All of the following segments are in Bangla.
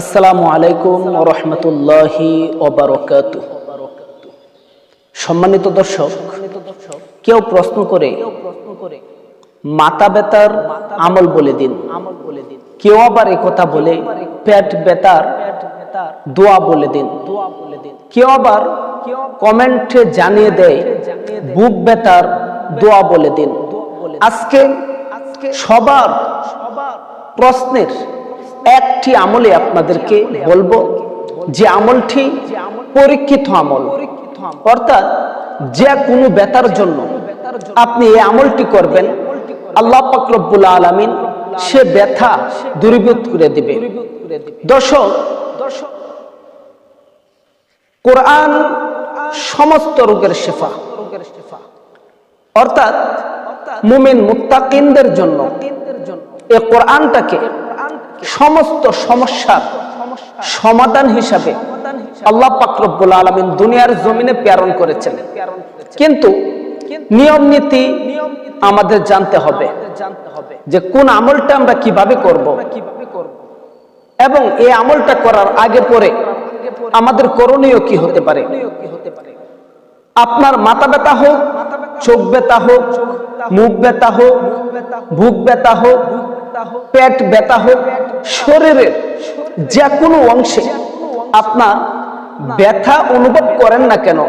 আসসালামু আলাইকুম রহমতুল্লাহি ওবরকাত সম্মানিত দর্শক, কেউ প্রশ্ন করে, মাথা ব্যথার আমল বলে দিন। কেউ আবার কথা বলে, পেট ব্যথার দোয়া বলে দিন। কেউ আবার কমেন্টে জানিয়ে দেয়, বুক ব্যথার দোয়া বলে দিন। আজকে সবার প্রশ্নের একটি আমলে আপনাদেরকে বলব যে আমলটি পরীক্ষিত আমল। অর্থাৎ যে কোনো বেতার জন্য আপনি এই আমলটি করবেন, আল্লাহ পাকরব্বুল আলমিন সে ব্যথা দূরীভূত করে দিবে। দর্শক, কোরআন সমস্ত রোগের শেফা। অর্থাৎ মুমিন মুত্তাকিনদের জন্য এই কোরআনটাকে সমস্ত সমস্যার সমাধান হিসাবে আল্লাহ পাকরব্বুল আলমিন দুনিয়ার জমিনে প্রেরণ করেছেন। কিন্তু নিয়ম নীতি আমাদের জানতে হবে যে কোন আমলটা আমরা কীভাবে করব। এবং এই আমলটা করার আগে পরে আমাদের করণীয় কি হতে পারে? আপনার মাথা ব্যথা হোক, চোখ ব্যথা হোক, মুখ ব্যথা হোক, বুক ব্যথা হোক পেট ব্যথা হোক, শরীরের যে কোনো অংশে আপনার ব্যথা অনুভব করেন না কেন?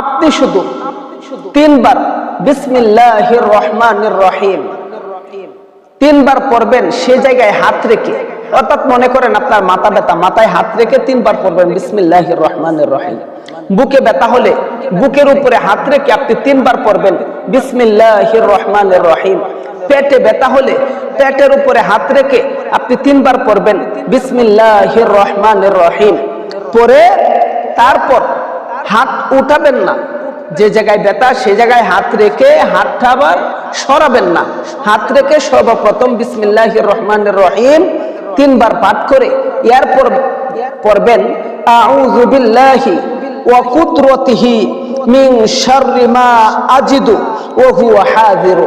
আপনি শুধু তিনবার বিসমিল্লাহ রহমান রহিম, তিনবার পড়বেন সে জায়গায় হাত রেখে। অর্থাৎ মনে করেন আপনার মাথা ব্যথা, মাথায় হাত রেখে তিনবার পড়বেন বিসমিল্লাহ রহমান রহিম। বুকে ব্যথা হলে বুকের উপরে হাত রেখে আপনি তিনবার পড়বেন বিসমিল্লাহ রহমান রহিম। পেটে ব্যথা হলে পেটের উপরে হাত রেখে আপনি তিনবার পড়বেন। বিসমিল্লাহ রহমান রহিম। পরে তারপর হাত উঠাবেন না। যে জায়গায় ব্যথা, সে জায়গায় হাত রেখে হাতটা আবার সরাবেন না। হাত রেখে সর্বপ্রথম বিসমিল্লাহ রহমান রহিম তিনবার পাঠ করে এরপর পড়বেন আউযু বিল্লাহি মিন শাররি মা আজিদু ওয়া হুয়া হাযিরু।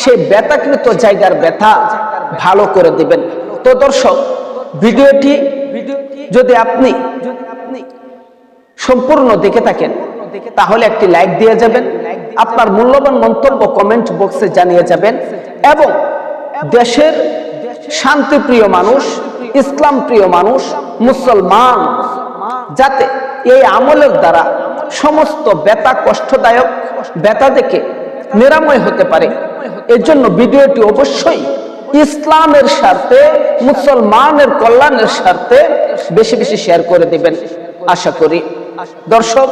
সেই ব্যথাকৃত জায়গার ব্যথা ভালো করে দিবেন। তো দর্শক, ভিডিওটি যদি আপনি সম্পূর্ণ দেখে থাকেন, তাহলে একটি লাইক দিয়ে যাবেন, আপনার মূল্যবান মন্তব্য কমেন্ট বক্সে জানিয়ে যাবেন এবং দেশের শান্তিপ্রিয় মানুষ ইসলাম প্রিয় মানুষ, মুসলমান, যাতে এই আমলের দ্বারা সমস্ত ব্যথা কষ্টদায়ক ব্যথা দেখে নিরাময় হতে পারে। এর জন্য ভিডিওটি অবশ্যই ইসলামের স্বার্থে, মুসলমানের কল্যাণের স্বার্থে বেশি বেশি শেয়ার করে দিবেন। আশা করি। দর্শক,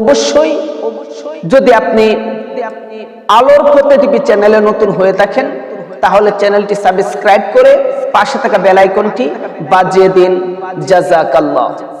অবশ্যই যদি আপনি আলোর পথে টিভি চ্যানেলে নতুন হয়ে থাকেন, তাহলে চ্যানেলটি সাবস্ক্রাইব করে পাশে থাকা বেল আইকনটি বাজিয়ে দিন। জাজাকাল্লাহ